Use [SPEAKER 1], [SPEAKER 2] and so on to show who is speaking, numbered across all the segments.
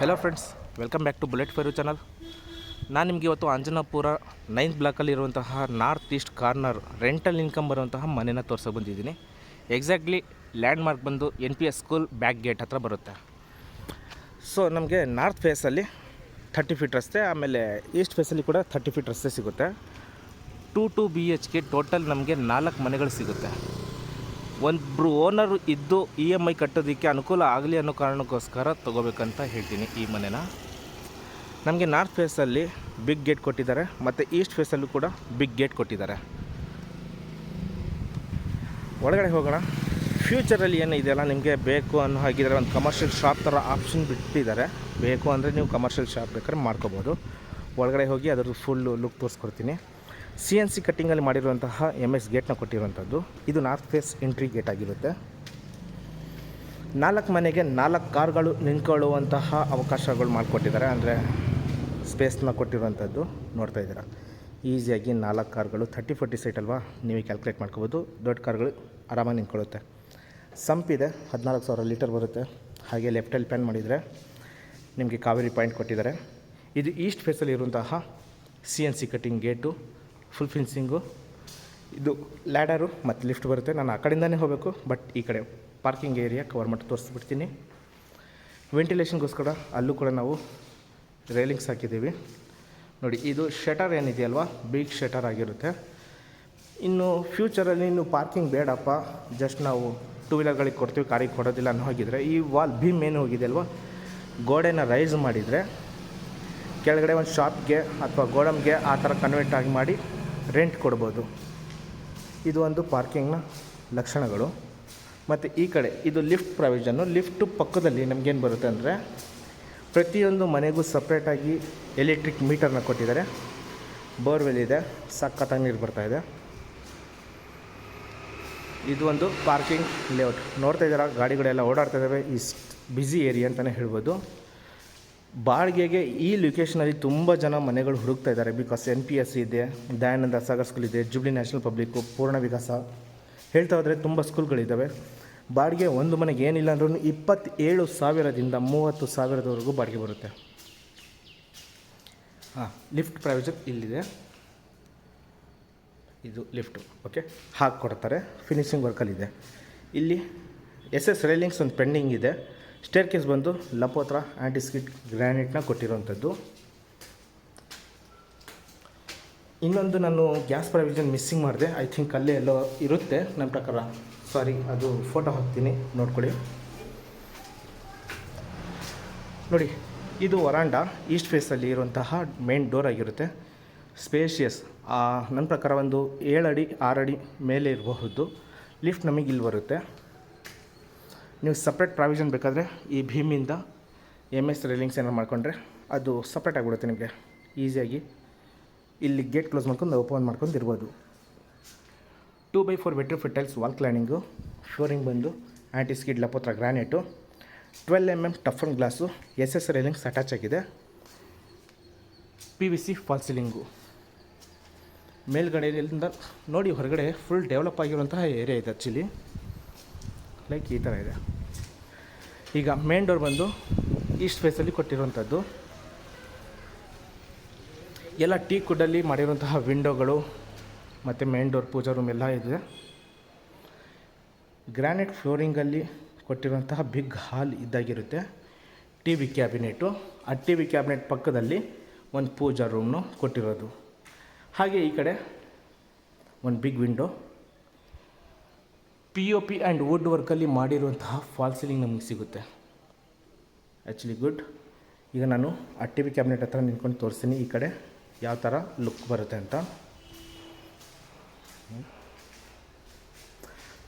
[SPEAKER 1] Hello friends welcome back to bullet fire channel ನಾನು ನಿಮಗೆ ಇವತ್ತು Anjanapura ninth ಬ್ಲಾಕಲ್ಲಿರುವಂತಹ north east corner rental income ಬರುವಂತಹ ಮನೆನ ತೋರಿಸೋ ಬಂದಿದ್ದೀನಿ. ಎಕ್ಸಾಕ್ಟ್ಲಿ ಲ್ಯಾಂಡ್ ಮಾರ್ಕ್ ಬಂದು N P S school back gate ಹತ್ರ ಬರುತ್ತೆ. ಸೊ ನಮಗೆ ನಾರ್ತ್ ಫೇಸಲ್ಲಿ ಥರ್ಟಿ ಫೀಟ್ ರಸ್ತೆ, ಆಮೇಲೆ ಈಸ್ಟ್ ಫೇಸಲ್ಲಿ ಕೂಡ ಥರ್ಟಿ ಫೀಟ್ ರಸ್ತೆ ಸಿಗುತ್ತೆ. Two two B H K total ನಮಗೆ ನಾಲ್ಕು ಮನೆಗಳು ಸಿಗುತ್ತೆ. ಒಬ್ಬರು ಓನರು ಇದ್ದು ಇ ಎಂ ಐ ಕಟ್ಟೋದಕ್ಕೆ ಅನುಕೂಲ ಆಗಲಿ ಅನ್ನೋ ಕಾರಣಕ್ಕೋಸ್ಕರ ತೊಗೋಬೇಕಂತ ಹೇಳ್ತೀನಿ ಈ ಮನೆನ. ನಮಗೆ ನಾರ್ತ್ ಫೇಸಲ್ಲಿ ಬಿಗ್ ಗೇಟ್ ಕೊಟ್ಟಿದ್ದಾರೆ, ಮತ್ತು ಈಸ್ಟ್ ಫೇಸಲ್ಲೂ ಕೂಡ ಬಿಗ್ ಗೇಟ್ ಕೊಟ್ಟಿದ್ದಾರೆ. ಒಳಗಡೆ ಹೋಗೋಣ. ಫ್ಯೂಚರಲ್ಲಿ ಏನು ಇದೆಯಲ್ಲ, ನಿಮಗೆ ಬೇಕು ಅನ್ನೋ ಹಾಗಿದ್ರೆ ಒಂದು ಕಮರ್ಷಿಯಲ್ ಶಾಪ್ ಥರ ಆಪ್ಷನ್ ಬಿಟ್ಟಿದ್ದಾರೆ. ಬೇಕು ಅಂದರೆ ನೀವು ಕಮರ್ಷಿಯಲ್ ಶಾಪ್ ಬೇಕಾದ್ರೆ ಮಾಡ್ಕೋಬೋದು. ಒಳಗಡೆ ಹೋಗಿ ಅದರದ್ದು ಫುಲ್ಲು ಲುಕ್ ತೋರಿಸ್ಕೊಡ್ತೀನಿ. ಸಿ ಎನ್ ಸಿ ಕಟ್ಟಿಂಗಲ್ಲಿ ಮಾಡಿರುವಂತಹ ಎಂ ಎಸ್ ಗೇಟ್ನ ಕೊಟ್ಟಿರುವಂಥದ್ದು. ಇದು ನಾರ್ತ್ ಫೇಸ್ ಎಂಟ್ರಿ ಗೇಟ್ ಆಗಿರುತ್ತೆ. ನಾಲ್ಕು ಮನೆಗೆ ನಾಲ್ಕು ಕಾರ್ಗಳು ನಿಂತ್ಕೊಳ್ಳುವಂತಹ ಅವಕಾಶಗಳು ಮಾಡಿಕೊಟ್ಟಿದ್ದಾರೆ. ಅಂದರೆ ಸ್ಪೇಸ್ನ ಕೊಟ್ಟಿರುವಂಥದ್ದು ನೋಡ್ತಾ ಇದ್ದೀರಾ. ಈಸಿಯಾಗಿ ನಾಲ್ಕು ಕಾರ್ಗಳು ಥರ್ಟಿ ಫೋರ್ಟಿ ಸೀಟ್ ಅಲ್ವಾ? ನೀವು ಕ್ಯಾಲ್ಕುಲೇಟ್ ಮಾಡ್ಕೋಬೋದು. ದೊಡ್ಡ ಕಾರ್ಗಳು ಆರಾಮಾಗಿ ನಿಂತ್ಕೊಳ್ಳುತ್ತೆ. ಸಂಪಿದೆ ಹದಿನಾಲ್ಕು ಸಾವಿರ ಲೀಟರ್ ಬರುತ್ತೆ. ಹಾಗೆ ಲೆಫ್ಟಲ್ಲಿ ಪ್ಯಾನ್ ಮಾಡಿದರೆ ನಿಮಗೆ ಕಾವೇರಿ ಪಾಯಿಂಟ್ ಕೊಟ್ಟಿದ್ದಾರೆ. ಇದು ಈಸ್ಟ್ ಫೇಸಲ್ಲಿ ಇರುವಂತಹ C N C cutting gate full fencing ಇದು ಲ್ಯಾಡರು ಮತ್ತು ಲಿಫ್ಟ್ ಬರುತ್ತೆ. ನಾನು ಆ ಕಡೆಯಿಂದನೇ ಹೋಗಬೇಕು ಬಟ್ ಈ ಕಡೆ ಪಾರ್ಕಿಂಗ್ ಏರಿಯಾ ಕವರ್ ಮಾಡಿ ತೋರಿಸ್ಬಿಡ್ತೀನಿ. ವೆಂಟಿಲೇಷನ್ಗೋಸ್ಕರ ಅಲ್ಲೂ ಕೂಡ ನಾವು ರೈಲಿಂಗ್ಸ್ ಹಾಕಿದ್ದೀವಿ. ನೋಡಿ, ಇದು ಶಟರ್ ಏನಿದೆಯಲ್ವ? ಬಿಗ್ ಶಟರ್ ಆಗಿರುತ್ತೆ. ಇನ್ನು ಫ್ಯೂಚರಲ್ಲಿ ಇನ್ನು ಪಾರ್ಕಿಂಗ್ ಬೇಡಪ್ಪ. ಜಸ್ಟ್ ನಾವು ಟೂ ವೀಲರ್ಗಳಿಗೆ ಕೊಡ್ತೀವಿ, ಕಾರಿಗೆ ಕೊಡೋದಿಲ್ಲ ಅನ್ನೋ ಹೋಗಿದ್ರೆ ಈ ವಾಲ್ ಭೀಮ್ ಏನು ಹೋಗಿದೆ ಅಲ್ವಾ ಗೋಡೆನ ರೈಸ್ ಮಾಡಿದರೆ ಕೆಳಗಡೆ ಒಂದು ಶಾಪ್ಗೆ ಅಥವಾ ಗೋಡಮ್ಗೆ ಆ ಥರ ಕನ್ವರ್ಟ್ ಆಗಿ ಮಾಡಿ ರೆಂಟ್ ಕೊಡ್ಬೋದು. ಇದು ಒಂದು ಪಾರ್ಕಿಂಗ್ನ ಲಕ್ಷಣಗಳು. ಮತ್ತು ಈ ಕಡೆ ಇದು ಲಿಫ್ಟ್ ಪ್ರಾವಿಷನ್ನು, ಲಿಫ್ಟು ಪಕ್ಕದಲ್ಲಿ ನಮಗೇನು ಬರುತ್ತೆ ಅಂದರೆ ಪ್ರತಿಯೊಂದು ಮನೆಗೂ ಸಪ್ರೇಟಾಗಿ ಎಲೆಕ್ಟ್ರಿಕ್ ಮೀಟರ್ನ ಕೊಟ್ಟಿದ್ದಾರೆ. ಬೋರ್ವೆಲ್ ಇದೆ ಸಕ್ಕತ್ತಾಗಿ ನೀರು ಬರ್ತಾ ಇದೆ. ಇದು ಒಂದು ಪಾರ್ಕಿಂಗ್ ಲೇಔಟ್. ನೋಡ್ತಾ ಇದ್ದೀರಾ, ಗಾಡಿಗಳೆಲ್ಲ ಓಡಾಡ್ತಾ ಇದ್ದಾವೆ, ಇಷ್ಟು ಬ್ಯುಸಿ ಏರಿಯಾ ಅಂತಲೇ ಹೇಳ್ಬೋದು. ಬಾಡಿಗೆಗೆ ಈ ಲೊಕೇಶನಲ್ಲಿ ತುಂಬ ಜನ ಮನೆಗಳು ಹುಡುಕ್ತಾ ಇದ್ದಾರೆ. ಬಿಕಾಸ್ ಎನ್ ಪಿ ಎಸ್ ಇದೆ ದಯಾನಂದ ಸಾಗರ್ ಸ್ಕೂಲ್ ಇದೆ jubilee national public Poorna Vikasa ಹೇಳ್ತಾ ಹೋದರೆ ತುಂಬ ಸ್ಕೂಲ್ಗಳಿದ್ದಾವೆ ಬಾಡಿಗೆ ಒಂದು ಮನೆಗೆ ಏನಿಲ್ಲ ಅಂದ್ರೂ ಇಪ್ಪತ್ತೇಳು ಸಾವಿರದಿಂದ ಮೂವತ್ತು ಸಾವಿರದವರೆಗೂ ಬಾಡಿಗೆ ಬರುತ್ತೆ. ಹಾಂ ಲಿಫ್ಟ್ ಪ್ರಾವಿಷನ್ ಇಲ್ಲಿದೆ. ಇದು ಲಿಫ್ಟು ಓಕೆ ಹಾಕಿ ಕೊಡ್ತಾರೆ ಫಿನಿಶಿಂಗ್ ವರ್ಕಲ್ಲಿದೆ ಇಲ್ಲಿ ಎಸ್ ಎಸ್ ರೈಲಿಂಗ್ಸ್ ಒಂದು ಪೆಂಡಿಂಗ್ ಇದೆ. ಸ್ಟೇರ್ ಕೇಸ್ ಬಂದು ಲಪೋತ್ರ ಆ್ಯಂಟಿಸ್ಕಿಟ್ ಗ್ರ್ಯಾನೈಟ್ನ ಕೊಟ್ಟಿರುವಂಥದ್ದು. ಇನ್ನೊಂದು ನಾನು ಗ್ಯಾಸ್ ಪ್ರಾವಿಷನ್ ಮಿಸ್ಸಿಂಗ್ ಮಾಡಿದೆ. ಐ ಥಿಂಕ್ ಅಲ್ಲೇ ಎಲ್ಲೋ ಇರುತ್ತೆ. ನನ್ನ ಪ್ರಕಾರ ಸಾರಿ, ಅದು ಫೋಟೋ ಹಾಕ್ತೀನಿ. ನೋಡ್ಕೊಳ್ಳಿ. ನೋಡಿ, ಇದು ವರಾಂಡ ಈಸ್ಟ್ ಫೇಸಲ್ಲಿ ಇರುವಂತಹ ಮೇನ್ ಡೋರ್ ಆಗಿರುತ್ತೆ. ಸ್ಪೇಷಿಯಸ್ ನನ್ನ ಪ್ರಕಾರ ಒಂದು ಏಳು ಅಡಿ, ಆರು ಅಡಿ ಮೇಲೆ ಇರಬಹುದು. ಲಿಫ್ಟ್ ನಮಗೆ ಇಲ್ಲಿ ಬರುತ್ತೆ. ನೀವು ಸಪ್ರೇಟ್ ಪ್ರಾವಿಷನ್ ಬೇಕಾದರೆ ಈ ಭೀಮಿಂದ ಎಂ ಎಸ್ ರೈಲಿಂಗ್ಸ್ ಏನಾರು ಮಾಡಿಕೊಂಡ್ರೆ ಅದು ಸಪ್ರೇಟ್ ಆಗಿಬಿಡುತ್ತೆ ನಿಮಗೆ. ಈಸಿಯಾಗಿ ಇಲ್ಲಿ ಗೇಟ್ ಕ್ಲೋಸ್ ಮಾಡ್ಕೊಂಡು ಓಪನ್ ಮಾಡ್ಕೊಂಡು ಇರ್ಬೋದು. Two by four vitrified tiles wall cladding flooring ಬಂದು anti skid ಲಪೋತ್ರ granite twelve M M toughen glass S S railings attach ಆಗಿದೆ. P V C fall ceiling ಮೇಲ್ಗಡೆಯಿಂದ ನೋಡಿ ಹೊರಗಡೆ ಫುಲ್ ಡೆವಲಪ್ ಆಗಿರುವಂತಹ ಏರಿಯಾ ಇದೆ ಆ್ಯಕ್ಚುಲಿ ಲೈಕ್ ಈ ಥರ ಇದೆ. ಈಗ ಮೇನ್ ಡೋರ್ ಬಂದು ಈಸ್ಟ್ ಫೇಸಲ್ಲಿ ಕೊಟ್ಟಿರುವಂಥದ್ದು ಎಲ್ಲ ಟೀ ಕುಡ್ಡಲ್ಲಿ ಮಾಡಿರುವಂತಹ ವಿಂಡೋಗಳು ಮತ್ತು ಮೇನ್ ಡೋರ್ ಪೂಜಾ ರೂಮ್ ಎಲ್ಲ ಇದೆ. ಗ್ರಾನೈಟ್ ಫ್ಲೋರಿಂಗಲ್ಲಿ ಕೊಟ್ಟಿರುವಂತಹ ಬಿಗ್ ಹಾಲ್ ಇದ್ದಾಗಿರುತ್ತೆ. ಟಿ ವಿ ಕ್ಯಾಬಿನೆಟು ಆ ಟಿ ವಿ ಕ್ಯಾಬಿನೆಟ್ ಪಕ್ಕದಲ್ಲಿ ಒಂದು ಪೂಜಾ ರೂಮ್ನು ಕೊಟ್ಟಿರೋದು. ಹಾಗೆ ಈ ಕಡೆ ಒಂದು big window P O P and wood ವರ್ಕಲ್ಲಿ ಮಾಡಿರುವಂತಹ ಫಾಲ್ ಸೀಲಿಂಗ್ ನಮಗೆ ಸಿಗುತ್ತೆ. ಆ್ಯಕ್ಚುಲಿ ಗುಡ್ ಈಗ ನಾನು ಆ ಟಿ ವಿ ಕ್ಯಾಬಿನೆಟ್ ಹತ್ರ ನಿಂತ್ಕೊಂಡು ತೋರಿಸ್ತೀನಿ ಈ ಕಡೆ ಯಾವ ಥರ ಲುಕ್ ಬರುತ್ತೆ ಅಂತ.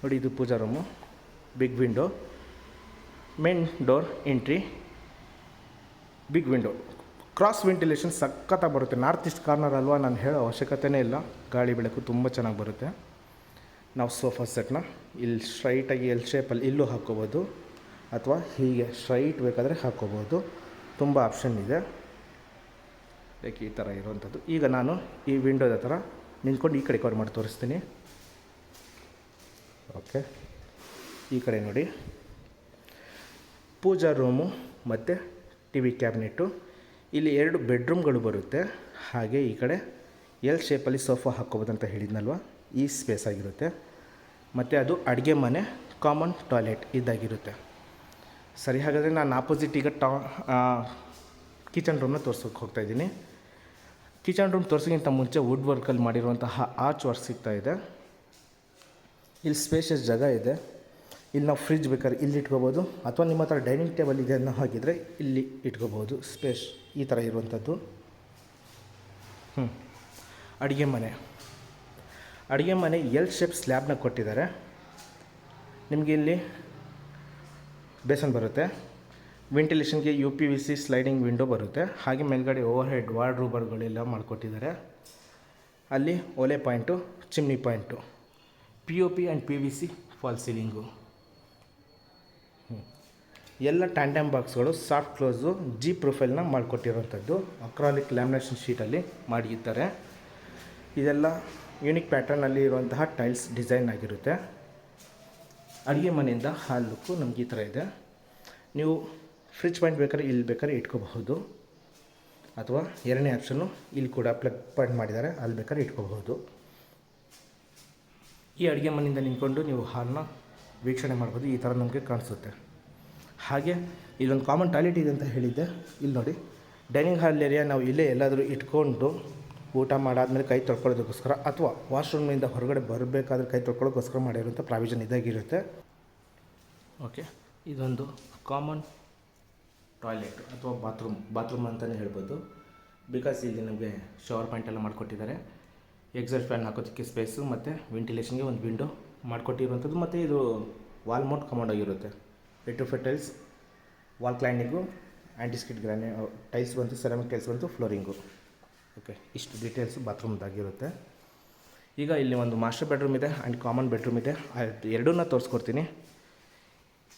[SPEAKER 1] ನೋಡಿ ಇದು pooja room big window main door entry big window cross ventilation ಸಖತ್ತಾಗಿ ಬರುತ್ತೆ. ನಾರ್ತ್ ಈಸ್ಟ್ ಕಾರ್ನರ್ ಅಲ್ವಾ? ನಾನು ಹೇಳೋ ಅವಶ್ಯಕತೆಯೇ ಇಲ್ಲ. ಗಾಳಿ ಬೆಳಕು ತುಂಬ ಚೆನ್ನಾಗಿ ಬರುತ್ತೆ. ನಾವು ಸೋಫಾ ಸೆಟ್ನ ಇಲ್ಲಿ ಸ್ಟ್ರೈಟಾಗಿ ಎಲ್ ಶೇಪಲ್ಲಿ ಇಲ್ಲೂ ಹಾಕ್ಕೋಬೋದು ಅಥವಾ ಹೀಗೆ ಸ್ಟ್ರೈಟ್ ಬೇಕಾದರೆ ಹಾಕ್ಕೋಬೋದು. ತುಂಬ ಆಪ್ಷನ್ ಇದೆ. ಲೈಕ್ ಈ ಥರ ಇರುವಂಥದ್ದು. ಈಗ ನಾನು ಈ ವಿಂಡೋದ ಥರ ನಿಂತ್ಕೊಂಡು ಈ ಕಡೆ ಕವರ್ ಮಾಡಿ ತೋರಿಸ್ತೀನಿ. ಓಕೆ. ಈ ಕಡೆ ನೋಡಿ. ಪೂಜಾ ರೂಮು ಮತ್ತು ಟಿ ವಿ ಕ್ಯಾಬಿನೆಟ್ಟು. ಇಲ್ಲಿ ಎರಡು ಬೆಡ್ರೂಮ್ಗಳು ಬರುತ್ತೆ. ಹಾಗೆ ಈ ಕಡೆ ಎಲ್ ಶೇಪಲ್ಲಿ ಸೋಫಾ ಹಾಕ್ಕೋಬೋದಂತ ಹೇಳಿದ್ನಲ್ವ? ಈ ಸ್ಪೇಸ್ ಆಗಿರುತ್ತೆ. ಮತ್ತು ಅದು ಅಡುಗೆ ಮನೆ ಕಾಮನ್ ಟಾಯ್ಲೆಟ್ ಇದ್ದಾಗಿರುತ್ತೆ. ಸರಿ, ಹಾಗಾದರೆ ನಾನು ಆಪೋಸಿಟ್ ಈಗ ಟಾ ಕಿಚನ್ ರೂಮ್ನ ತೋರ್ಸೋಕೆ ಹೋಗ್ತಾ ಇದ್ದೀನಿ. ಕಿಚನ್ ರೂಮ್ ತೋರಿಸೋಕ್ಕಿಂತ ಮುಂಚೆ ವುಡ್ ವರ್ಕಲ್ಲಿ ಮಾಡಿರುವಂತಹ ಆರ್ಚ್ ವರ್ಕ್ ಸಿಗ್ತಾ ಇದೆ. ಇಲ್ಲಿ ಸ್ಪೇಷಿಯಸ್ ಜಾಗ ಇದೆ. ಇಲ್ಲಿ ನಾವು ಫ್ರಿಜ್ ಬೇಕಾದ್ರೆ ಇಲ್ಲಿ ಇಟ್ಕೋಬೋದು. ಅಥವಾ ನಿಮ್ಮ ಹತ್ರ ಡೈನಿಂಗ್ ಟೇಬಲ್ ಇದೆ ಅನ್ನೋ ಹಾಗಿದ್ರೆ ಇಲ್ಲಿ ಇಟ್ಕೋಬೋದು. ಸ್ಪೇಸ್ ಈ ಥರ ಇರುವಂಥದ್ದು. ಹ್ಞೂ ಅಡುಗೆ ಮನೆ. ಅಡುಗೆ ಮನೆ ಎಲ್ ಶೇಪ್ ಸ್ಲ್ಯಾಬ್ನ ಕೊಟ್ಟಿದ್ದಾರೆ. ನಿಮಗೆ ಇಲ್ಲಿ ಬೇಸನ್ ಬರುತ್ತೆ. ವೆಂಟಿಲೇಷನ್ಗೆ U P V C sliding window ಬರುತ್ತೆ. ಹಾಗೆ ಮೇಲ್ಗಡೆ ಓವರ್ ಹೆಡ್ ವಾರ್ಡ್ ರೂಬರ್ಗಳೆಲ್ಲ ಮಾಡಿಕೊಟ್ಟಿದ್ದಾರೆ. ಅಲ್ಲಿ ಒಲೆ point chimney point P O P and P V C false ceiling ಎಲ್ಲ ಟ್ಯಾಂಡಮ್ ಬಾಕ್ಸ್ಗಳು ಸಾಫ್ಟ್ ಕ್ಲೋಸು ಜಿ ಪ್ರೊಫೈಲ್ನ ಮಾಡಿಕೊಟ್ಟಿರೋಂಥದ್ದು ಅಕ್ರಾಲಿಕ್ ಲ್ಯಾಮಿನೇಷನ್ ಶೀಟಲ್ಲಿ ಮಾಡಿರ್ತಾರೆ ಇದೆಲ್ಲ ಯೂನಿಕ್ ಪ್ಯಾಟರ್ನಲ್ಲಿ ಇರುವಂತಹ ಟೈಲ್ಸ್ ಡಿಸೈನ್ ಆಗಿರುತ್ತೆ. ಅಡುಗೆ ಮನೆಯಿಂದ ಹಾಲ್ ಲುಕ್ಕು ನಮ್ಗೆ ಈ ಥರ ಇದೆ. ನೀವು ಫ್ರಿಜ್ ಪಾಯಿಂಟ್ ಬೇಕಾದ್ರೆ ಇಲ್ಲಿ ಬೇಕಾದ್ರೆ ಇಟ್ಕೋಬಹುದು. ಅಥವಾ ಎರಡನೇ ಆಪ್ಷನ್ನು ಇಲ್ಲಿ ಕೂಡ ಪ್ಲಗ್ ಪಾಯಿಂಟ್ ಮಾಡಿದ್ದಾರೆ, ಅಲ್ಲಿ ಬೇಕಾದ್ರೆ ಇಟ್ಕೋಬಹುದು. ಈ ಅಡುಗೆ ಮನೆಯಿಂದ ನಿಂತ್ಕೊಂಡು ನೀವು ಹಾಲನ್ನ ವೀಕ್ಷಣೆ ಮಾಡ್ಬೋದು, ಈ ಥರ ನಮಗೆ ಕಾಣಿಸುತ್ತೆ. ಹಾಗೆ ಇಲ್ಲೊಂದು ಕಾಮನ್ ಟಾಯ್ಲೆಟ್ ಇದೆ ಅಂತ ಹೇಳಿದ್ದೆ. ಇಲ್ಲಿ ನೋಡಿ ಡೈನಿಂಗ್ ಹಾಲ್ ಏರಿಯಾ ನಾವು ಇಲ್ಲೇ ಎಲ್ಲಾದರೂ ಇಟ್ಕೊಂಡು ಊಟ ಮಾಡಾದ್ಮೇಲೆ ಕೈ ತೊಳ್ಕೊಳ್ಳೋದಕ್ಕೋಸ್ಕರ ಅಥವಾ ವಾಶ್ರೂಮಿಂದ ಹೊರಗಡೆ ಬರಬೇಕಾದ್ರೆ ಕೈ ತೊಳ್ಕೊಳ್ಳೋಕ್ಕೋಸ್ಕರ ಮಾಡಿರೋಂಥ ಪ್ರಾವಿಷನ್ ಇದಾಗಿರುತ್ತೆ. ಓಕೆ, ಇದೊಂದು ಕಾಮನ್ ಟಾಯ್ಲೆಟ್ ಅಥವಾ ಬಾತ್ರೂಮ್ ಬಾತ್ರೂಮ್ ಅಂತಲೇ ಹೇಳ್ಬೋದು. ಬಿಕಾಸ್ ಇಲ್ಲಿ ನಮಗೆ ಶವರ್ ಪಾಯಿಂಟ್ ಎಲ್ಲ ಮಾಡಿಕೊಟ್ಟಿದ್ದಾರೆ. ಎಕ್ಸಾಸ್ಟ್ ಫ್ಯಾನ್ ಹಾಕೋದಕ್ಕೆ ಸ್ಪೇಸು ಮತ್ತು ವೆಂಟಿಲೇಷನ್ಗೆ ಒಂದು ವಿಂಡೋ ಮಾಡಿಕೊಟ್ಟಿರುವಂಥದ್ದು ಮತ್ತು ಇದು ವಾಲ್ ಮೌಂಟ್ ಕಮಾಂಡ್ ಆಗಿರುತ್ತೆ. Tiles wall cladding antiskid granite tiles ಬಂತು ಸೆರಾಮಿಕ್ ಟೈಲ್ಸ್ ಬಂತು ಫ್ಲೋರಿಂಗು ಓಕೆ ಇಷ್ಟು ಡೀಟೇಲ್ಸು ಬಾತ್ರೂಮ್ದಾಗಿರುತ್ತೆ ಈಗ ಇಲ್ಲಿ ಒಂದು ಮಾಸ್ಟರ್ ಬೆಡ್ರೂಮ್ ಇದೆ ಆ್ಯಂಡ್ ಕಾಮನ್ ಬೆಡ್ರೂಮ್ ಇದೆ. ಎರಡನ್ನ ತೋರಿಸ್ಕೊಡ್ತೀನಿ.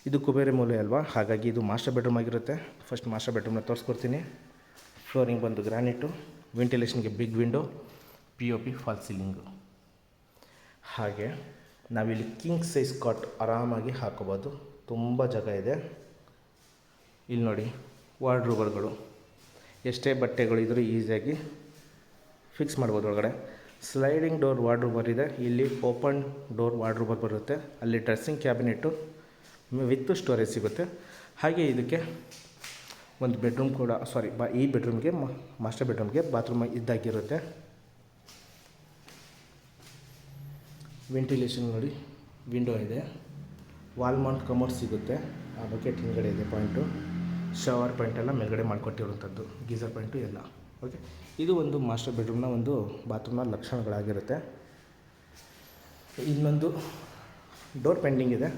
[SPEAKER 1] ಇದು ಕುಬೇರೆ ಮೂಲೆ ಅಲ್ವಾ? ಹಾಗಾಗಿ ಇದು ಮಾಸ್ಟರ್ ಬೆಡ್ರೂಮ್ ಆಗಿರುತ್ತೆ. ಫಸ್ಟ್ ಮಾಸ್ಟರ್ ಬೆಡ್ರೂಮ್ನ ತೋರಿಸ್ಕೊಡ್ತೀನಿ. ಫ್ಲೋರಿಂಗ್ ಬಂದು granite ವೆಂಟಿಲೇಷನ್ಗೆ big window P O P false ceiling ಹಾಗೆ ನಾವಿಲ್ಲಿ ಕಿಂಗ್ ಸೈಜ್ ಕಾಟ್ ಆರಾಮಾಗಿ ಹಾಕೋಬೋದು. ತುಂಬ ಜಾಗ ಇದೆ. ಇಲ್ಲಿ ನೋಡಿ ವಾರ್ಡ್ರೂಬರ್ಗಳು ಎಷ್ಟೇ ಬಟ್ಟೆಗಳು ಇದ್ದರೂ ಈಸಿಯಾಗಿ ಫಿಕ್ಸ್ ಮಾಡ್ಬೋದು ಒಳಗಡೆ. ಸ್ಲೈಡಿಂಗ್ ಡೋರ್ ವಾರ್ಡ್ರೂಬರ್ ಇದೆ ಇಲ್ಲಿ ಓಪನ್ ಡೋರ್ ವಾರ್ಡ್ರೂಬರ್ ಬರುತ್ತೆ. ಅಲ್ಲಿ ಡ್ರೆಸ್ಸಿಂಗ್ ಕ್ಯಾಬಿನೆಟ್ಟು ವಿತ್ ಸ್ಟೋರೇಜ್ ಸಿಗುತ್ತೆ. ಹಾಗೆ ಇದಕ್ಕೆ ಒಂದು ಬೆಡ್ರೂಮ್ ಕೂಡ ಸಾರಿ ಬಾ, ಈ ಬೆಡ್ರೂಮ್ಗೆ ಮಾಸ್ಟರ್ ಬೆಡ್ರೂಮ್ಗೆ ಬಾತ್ರೂಮ್ ಇದ್ದಾಗಿರುತ್ತೆ. ವೆಂಟಿಲೇಷನ್ ನೋಡಿ ವಿಂಡೋ ಇದೆ. ವಾಲ್ ಮೌಂಟ್ ಕಮೋಡ್ ಸಿಗುತ್ತೆ. ಆ ಬಕೆಟ್ ಹಿಂಗಡೆ ಇದೆ ಪಾಯಿಂಟು ಶವರ್ ಪಾಯಿಂಟ್ ಎಲ್ಲ ಮೇಲ್ಗಡೆ ಮಾಡಿಕೊಟ್ಟಿರುವಂಥದ್ದು. ಗೀಸರ್ ಪಾಯಿಂಟು ಎಲ್ಲ. ಓಕೆ ಇದು ಒಂದು ಮಾಸ್ಟರ್ ಬೆಡ್ರೂಮ್ನ ಒಂದು ಬಾತ್ರೂಮ್ನ ಲಕ್ಷಣಗಳಾಗಿರುತ್ತೆ. ಇನ್ನೊಂದು ಡೋರ್ ಪೆಂಡಿಂಗ್ ಇದೆ.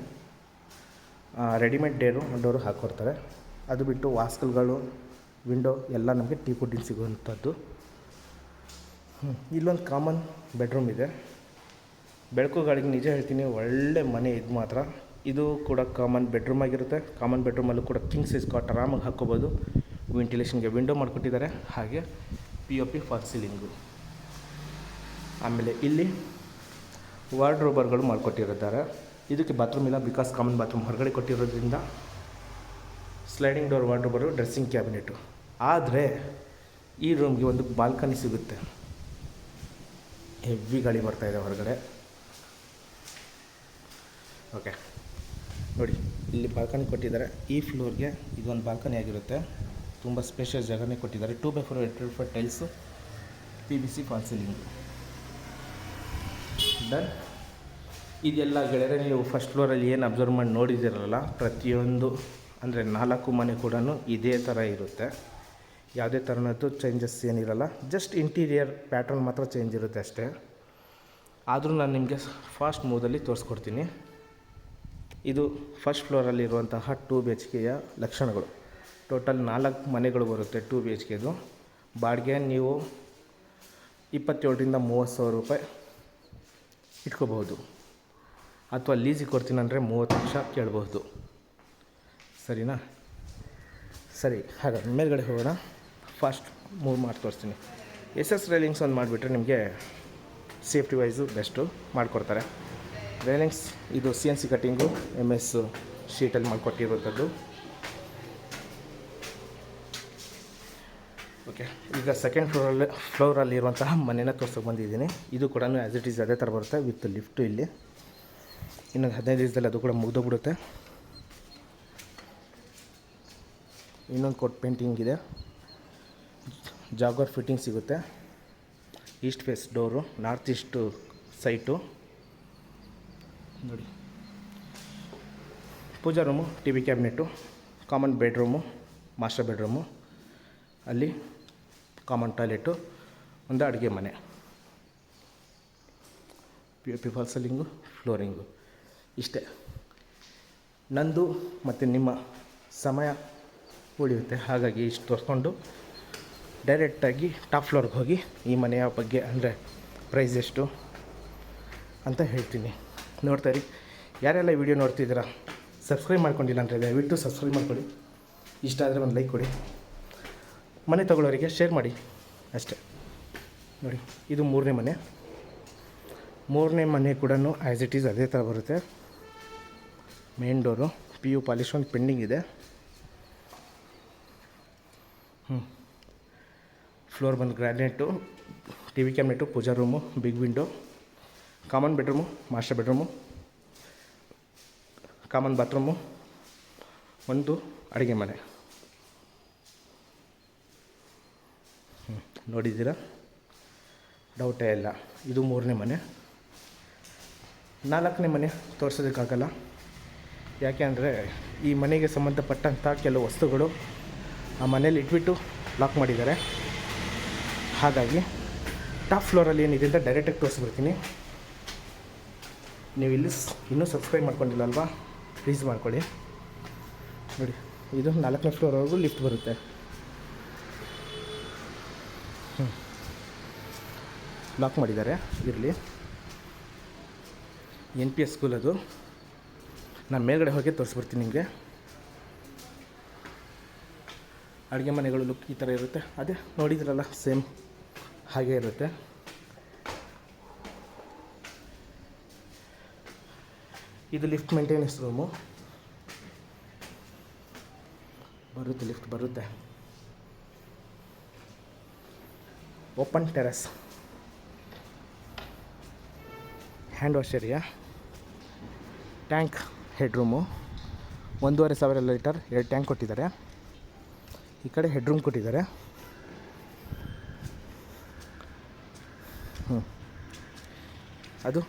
[SPEAKER 1] ರೆಡಿಮೇಡ್ ಡೇರು ಡೋರು ಹಾಕ್ಕೊಡ್ತಾರೆ ಅದು ಬಿಟ್ಟು ವಾಸ್ಕಲ್ಗಳು ವಿಂಡೋ ಎಲ್ಲ ನಮಗೆ ಟೀ ಕುಡ್ಡಿನ ಸಿಗುವಂಥದ್ದು. ಇಲ್ಲೊಂದು ಕಾಮನ್ ಬೆಡ್ರೂಮ್ ಇದೆ. ಬೆಳಕುಗಳಿಗೆ ನಿಜ ಹೇಳ್ತೀನಿ, ಒಳ್ಳೆ ಮನೆ ಇದು ಮಾತ್ರ. ಇದು ಕೂಡ ಕಾಮನ್ ಬೆಡ್ರೂಮ್ ಆಗಿರುತ್ತೆ. ಕಾಮನ್ ಬೆಡ್ರೂಮಲ್ಲೂ ಕೂಡ ಕಿಂಗ್ ಸೈಜ್ ಕಾಟ್ ಆರಾಮಾಗಿ ಹಾಕ್ಕೋಬೋದು. ವೆಂಟಿಲೇಷನ್ಗೆ ವಿಂಡೋ ಮಾಡಿಕೊಟ್ಟಿದ್ದಾರೆ. ಹಾಗೆ P O P false ceiling. ಆಮೇಲೆ ಇಲ್ಲಿ ವಾರ್ಡ್ರೋಬರ್ಗಳು ಮಾಡಿಕೊಟ್ಟಿರುತ್ತಾರೆ. ಇದಕ್ಕೆ ಬಾತ್ರೂಮ್ ಇಲ್ಲ, ಬಿಕಾಸ್ ಕಾಮನ್ ಬಾತ್ರೂಮ್ ಹೊರಗಡೆ ಕೊಟ್ಟಿರೋದ್ರಿಂದ sliding door wardrobe, dressing cabinet. ಆದರೆ ಈ ರೂಮ್ಗೆ ಒಂದು ಬಾಲ್ಕನಿ ಸಿಗುತ್ತೆ. ಹೆವಿ ಗಾಳಿ ಬರ್ತಾ ಇದೆ ಹೊರಗಡೆ. ಓಕೆ. ನೋಡಿ, ಇಲ್ಲಿ ಬಾಲ್ಕನಿ ಕೊಟ್ಟಿದ್ದಾರೆ. ಈ ಫ್ಲೋರ್ಗೆ ಇದೊಂದು ಬಾಲ್ಕನಿ ಆಗಿರುತ್ತೆ. ತುಂಬ ಸ್ಪೆಷಲ್ ಜಾಗನೇ ಕೊಟ್ಟಿದ್ದಾರೆ. ಟೂ ಬೈ ಫೋರ್ ಎಂಟು four tiles P B C fall ceiling done ಇದೆಲ್ಲ ಗೆಳೆಯರೆ, ನೀವು ಫಸ್ಟ್ ಫ್ಲೋರಲ್ಲಿ ಏನು ಅಬ್ಸರ್ವ್ ಮಾಡಿ ನೋಡಿದಿರಲ್ಲ ಪ್ರತಿಯೊಂದು ಅಂದರೆ ನಾಲ್ಕು ಮನೆ ಕೂಡ ಇದೇ ಥರ ಇರುತ್ತೆ. ಯಾವುದೇ ಥರನದ್ದು ಚೇಂಜಸ್ ಏನಿರಲ್ಲ ಜಸ್ಟ್ ಇಂಟೀರಿಯರ್ ಪ್ಯಾಟ್ರನ್ ಮಾತ್ರ ಚೇಂಜ್ ಇರುತ್ತೆ ಅಷ್ಟೇ. ಆದರೂ ನಾನು ನಿಮಗೆ ಫಾಸ್ಟ್ ಮೂದಲ್ಲಿ ತೋರಿಸ್ಕೊಡ್ತೀನಿ. ಇದು ಫಸ್ಟ್ ಫ್ಲೋರಲ್ಲಿರುವಂತಹ ಟೂ ಬಿ ಎಚ್ ಕೆಯ ಲಕ್ಷಣಗಳು. ಟೋಟಲ್ ನಾಲ್ಕು ಮನೆಗಳು ಬರುತ್ತೆ ಟೂ ಬಿ ಎಚ್ ಕೆದು. ಬಾಡಿಗೆ ನೀವು ಇಪ್ಪತ್ತೇಳರಿಂದ ಮೂವತ್ತು ಸಾವಿರ ರೂಪಾಯಿ ಇಟ್ಕೋಬಹುದು. ಅಥವಾ ಲೀಸಿಗೆ ಕೊಡ್ತೀನಿ ಅಂದರೆ ಮೂವತ್ತು ಲಕ್ಷ ಕೇಳಬಹುದು. ಸರಿನಾ? ಸರಿ, ಹಾಗಾದ್ರೆ ಮೇಲ್ಗಡೆ ಹೋಗೋಣ. ಫಾಸ್ಟ್ ಮೂವ್ ಮಾಡಿ ತೋರಿಸ್ತೀನಿ. ಎಸ್ ಎಸ್ ರೈಲಿಂಗ್ಸ್ ಒಂದು ಮಾಡಿಬಿಟ್ರೆ ನಿಮಗೆ ಸೇಫ್ಟಿ ವೈಸು ಬೆಸ್ಟು ಮಾಡಿಕೊಡ್ತಾರೆ. ರೈಲಿಂಗ್ಸ್ ಇದು C N C cutting, M S ಶೀಟಲ್ಲಿ ಮಾಡಿಕೊಟ್ಟಿರುವಂಥದ್ದು. ಓಕೆ ಈಗ ಸೆಕೆಂಡ್ ಫ್ಲೋರಲ್ಲಿ ಫ್ಲೋರಲ್ಲಿ ಇರುವಂತಹ ಮನೆನ ತೋರ್ಸೋಕೆ ಬಂದಿದ್ದೀನಿ. ಇದು ಕೂಡ ಆ್ಯಸ್ ಇಟ್ ಈಸ್ ಅದೇ ಥರ ಬರುತ್ತೆ ವಿತ್ ಲಿಫ್ಟು ಇಲ್ಲಿ. ಇನ್ನೊಂದು ಹದಿನೈದು ದಿವಸದಲ್ಲಿ ಅದು ಕೂಡ ಮುಗಿದೋಗ್ಬಿಡುತ್ತೆ. ಇನ್ನೊಂದು ಕೋಟ್ ಪೇಂಟಿಂಗ್ ಇದೆ. ಜಾಗರ್ ಫಿಟ್ಟಿಂಗ್ ಸಿಗುತ್ತೆ. East face door north east site ನೋಡಿ. Pooja room T V cabinet common bedroom master bedroom ಅಲ್ಲಿ ಕಾಮನ್ ಟಾಯ್ಲೆಟು, ಒಂದು ಅಡುಗೆ ಮನೆ. ಪಿ ಪಿ ಫಾಲ್ಸಲಿಂಗು ಫ್ಲೋರಿಂಗು ಇಷ್ಟೇ. ನಂದು ಮತ್ತು ನಿಮ್ಮ ಸಮಯ ಉಳಿಯುತ್ತೆ. ಹಾಗಾಗಿ ಇಷ್ಟು ತೋರಿಸ್ಕೊಂಡು ಡೈರೆಕ್ಟಾಗಿ ಟಾಪ್ ಫ್ಲೋರ್ಗೆ ಹೋಗಿ ಈ ಮನೆಯ ಬಗ್ಗೆ ಅಂದರೆ ಪ್ರೈಸ್ ಎಷ್ಟು ಅಂತ ಹೇಳ್ತೀನಿ. ನೋಡ್ತಾ ಇರಿ. ಯಾರೆಲ್ಲ ವಿಡಿಯೋ ನೋಡ್ತಿದ್ದೀರಾ, ಸಬ್ಸ್ಕ್ರೈಬ್ ಮಾಡ್ಕೊಂಡಿಲ್ಲ ಅಂದರೆ ದಯವಿಟ್ಟು ಸಬ್ಸ್ಕ್ರೈಬ್ ಮಾಡ್ಕೊಳ್ಳಿ. ಇಷ್ಟ ಆದರೆ ಒಂದು ಲೈಕ್ ಕೊಡಿ. ಮನೆ ತಗೊಳ್ಳೋರಿಗೆ ಶೇರ್ ಮಾಡಿ. ಅಷ್ಟೇ. ನೋಡಿ, ಇದು ಮೂರನೇ ಮನೆ. ಮೂರನೇ ಮನೆ ಕೂಡ ಆ್ಯಸ್ ಇಟ್ ಈಸ್ ಅದೇ ಥರ ಬರುತ್ತೆ. Main door P U polish ಒಂದು ಪೆಂಡಿಂಗ್ ಇದೆ. ಹ್ಞೂ ಫ್ಲೋರ್ ಬಂದು granite T V cabinet pooja room big window common bedroom master bedroom common bathroom ಒಂದು ಅಡುಗೆ ಮನೆ. ನೋಡಿದ್ದೀರಾ? ಡೌಟೇ ಇಲ್ಲ. ಇದು ಮೂರನೇ ಮನೆ. ನಾಲ್ಕನೇ ಮನೆ ತೋರಿಸೋದಕ್ಕಾಗಲ್ಲ. ಯಾಕೆ ಅಂದರೆ ಈ ಮನೆಗೆ ಸಂಬಂಧಪಟ್ಟಂಥ ಕೆಲವು ವಸ್ತುಗಳು ಆ ಮನೇಲಿ ಇಟ್ಬಿಟ್ಟು ಲಾಕ್ ಮಾಡಿದ್ದಾರೆ. ಹಾಗಾಗಿ ಟಾಪ್ ಫ್ಲೋರಲ್ಲಿ ಏನಿದೆ ಅಂತ ಡೈರೆಕ್ಟಾಗಿ ತೋರಿಸ್ಬಿಡ್ತೀನಿ. ನೀವು ಇಲ್ಲಿ ಇನ್ನೂ ಸಬ್ಸ್ಕ್ರೈಬ್ ಮಾಡ್ಕೊಂಡಿಲ್ಲ ಅಲ್ವಾ? ಪ್ಲೀಸ್ ಮಾಡ್ಕೊಳ್ಳಿ. ನೋಡಿ, ಇದು ನಾಲ್ಕನೇ ಫ್ಲೋರ್ವರೆಗೂ ಲಿಫ್ಟ್ ಬರುತ್ತೆ. ಲಾಕ್ ಮಾಡಿದ್ದಾರೆ. ಇರಲಿ. ಎನ್ ಪಿ ಎಸ್ ಸ್ಕೂಲ್ ಅದು. ನಾನು ಮೇಲ್ಗಡೆ ಹೋಗಿ ತೋರಿಸ್ಬಿಡ್ತೀನಿ ನಿಮಗೆ. ಅಡುಗೆ ಮನೆಗಳು ಲುಕ್ ಈ ಥರ ಇರುತ್ತೆ. ಅದೇ ನೋಡಿದ್ರಲ್ಲ ಸೇಮ್ ಹಾಗೆ ಇರುತ್ತೆ. ಇದು ಲಿಫ್ಟ್ ಮೇಂಟೆನೆನ್ಸ್ ರೂಮು ಬರುತ್ತೆ ಲಿಫ್ಟ್ ಬರುತ್ತೆ. Open terrace hand wash area tank head room ಒಂದೂವರೆ ಸಾವಿರ ಲೀಟರ್ ಎರಡು ಟ್ಯಾಂಕ್ ಕೊಟ್ಟಿದ್ದಾರೆ. ಈ ಕಡೆ ಹೆಡ್ ರೂಮ್ ಕೊಟ್ಟಿದ್ದಾರೆ. ಹ್ಞೂ ಅದು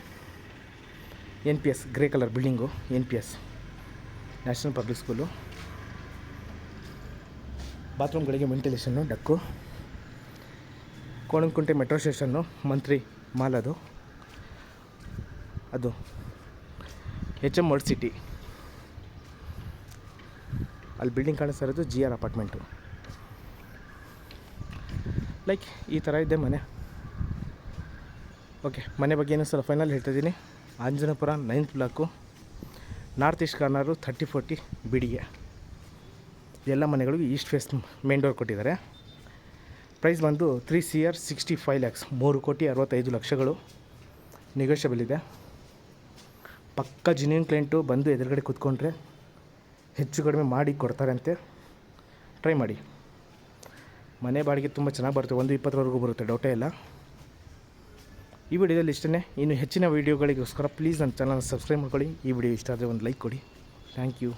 [SPEAKER 1] N P S, grey colour building, N P S, national public school. ಬಾತ್ರೂಮ್ಗಳಿಗೆ ventilation, duct. Konanakunte metro station, Mantri ಮಾಲದು. ಅದು. ಎಚ್ ಎಂ ವರ್ಡ್ ಸಿಟಿ ಅಲ್ಲಿ ಬಿಲ್ಡಿಂಗ್ ಕಾಣಿಸ್ತಾ ಇರೋದು ಜಿ ಆರ್ ಅಪಾರ್ಟ್ಮೆಂಟು ಲೈಕ್ ಈ ಥರ ಇದೆ ಮನೆ. ಓಕೆ ಮನೆ ಬಗ್ಗೆ ಏನೋ ಸಲ final ಹೇಳ್ತಾಯಿದ್ದೀನಿ Anjanapura ninth block north east corner thirty forty ಬಿಡಿಗೆ. ಎಲ್ಲ ಮನೆಗಳಿಗೂ ಈಸ್ಟ್ ಫೇಸ್ ಮೇನ್ ಡೋರ್ ಕೊಟ್ಟಿದ್ದಾರೆ. ಪ್ರೈಸ್ ಬಂದು three C R sixty five lakhs ಮೂರು ಕೋಟಿ ಅರವತ್ತೈದು ಲಕ್ಷಗಳು. ನೆಗೋಷಿಯಬಲ್ ಇದೆ. ಪಕ್ಕ ಜಿನಿಯನ್ ಕ್ಲೈಂಟು ಬಂದು ಎದುರುಗಡೆ ಕೂತ್ಕೊಂಡ್ರೆ ಹೆಚ್ಚು ಕಡಿಮೆ ಮಾಡಿ ಕೊಡ್ತಾರಂತೆ. ಟ್ರೈ ಮಾಡಿ. ಮನೆ ಬಾಡಿಗೆ ತುಂಬ ಚೆನ್ನಾಗಿ ಬರುತ್ತೆ. ಒಂದು ಇಪ್ಪತ್ತರವರೆಗೂ ಬರುತ್ತೆ ಡೌಟೇ ಇಲ್ಲ. ಈ ವಿಡಿಯೋದಲ್ಲಿ ಇಷ್ಟೇ ಇನ್ನು ಹೆಚ್ಚಿನ ವೀಡಿಯೋಗಳಿಗೋಸ್ಕರ ಪ್ಲೀಸ್ ನನ್ನ ಚಾನಲ್ ಸಬ್ಸ್ಕ್ರೈಬ್ ಮಾಡ್ಕೊಳ್ಳಿ. ಈ ವಿಡಿಯೋ ಇಷ್ಟ ಆದರೆ ಒಂದು ಲೈಕ್ ಕೊಡಿ. Thank you